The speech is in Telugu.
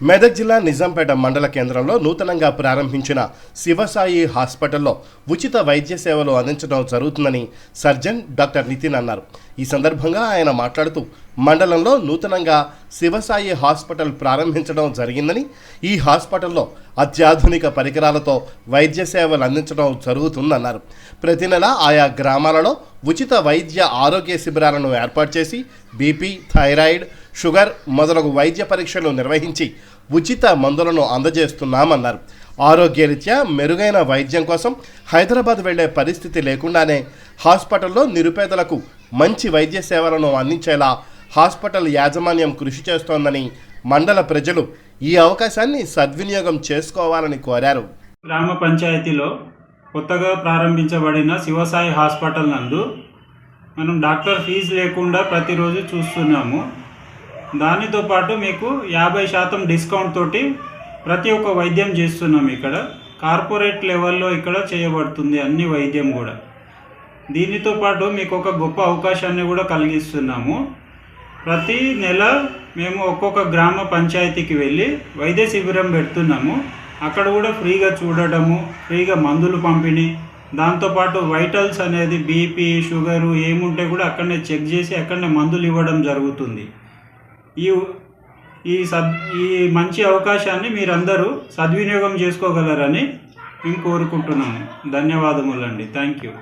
మెదక్ జిల్లా నిజాంపేట మండల కేంద్రంలో నూతనంగా ప్రారంభించిన శివసాయి హాస్పిటల్లో ఉచిత వైద్య సేవలు అందించడం జరుగుతుందని సర్జన్ డాక్టర్ నితిన్ అన్నారు. ఈ సందర్భంగా ఆయన మాట్లాడుతూ మండలంలో నూతనంగా శివసాయి హాస్పిటల్ ప్రారంభించడం జరిగిందని ఈ హాస్పిటల్లో అత్యాధునిక పరికరాలతో వైద్య సేవలు అందించడం జరుగుతుందన్నారు. ప్రతి నెల ఆయా గ్రామాలలో ఉచిత వైద్య ఆరోగ్య శిబిరాలను ఏర్పాటు చేసి బీపీ థైరాయిడ్ షుగర్ మొదలగు వైద్య పరీక్షలు నిర్వహించి ఉచిత మందులను అందజేస్తున్నామన్నారు. ఆరోగ్యరీత్యా మెరుగైన వైద్యం కోసం హైదరాబాద్ వెళ్ళే పరిస్థితి లేకుండానే హాస్పిటల్లో నిరుపేదలకు మంచి వైద్య సేవలను అందించేలా హాస్పిటల్ యాజమాన్యం కృషి చేస్తోందని మండల ప్రజలు ఈ అవకాశాన్ని సద్వినియోగం చేసుకోవాలని కోరారు. గ్రామ పంచాయతీలో కొత్తగా ప్రారంభించబడిన శివసాయి హాస్పిటల్ నందు మనం డాక్టర్ ఫీజు లేకుండా ప్రతిరోజు చూస్తున్నాము. దానితో పాటు మీకు యాభై శాతం డిస్కౌంట్ తోటి ప్రతి ఒక్క వైద్యం చేస్తున్నాం ఇక్కడ. కార్పొరేట్ లెవెల్లో ఇక్కడ చేయబడుతుంది అన్ని వైద్యం కూడా. దీనితో పాటు మీకు ఒక గొప్ప అవకాశాన్ని కూడా కలిగిస్తున్నాము. ప్రతి నెల మేము ఒక్కొక్క గ్రామ పంచాయతీకి వెళ్ళి వైద్య శిబిరం పెడుతున్నాము. అక్కడ కూడా ఫ్రీగా చూడటము ఫ్రీగా మందులు పంపిణీ దాంతోపాటు వైటల్స్ అనేది బీపీ షుగరు ఏముంటే కూడా అక్కడనే చెక్ చేసి అక్కడనే మందులు ఇవ్వడం జరుగుతుంది. ఈ ఈ సద్ ఈ మంచి అవకాశాన్ని మీరందరూ సద్వినియోగం చేసుకోగలరని మేము కోరుకుంటున్నాము. ధన్యవాదములండి. Thank you.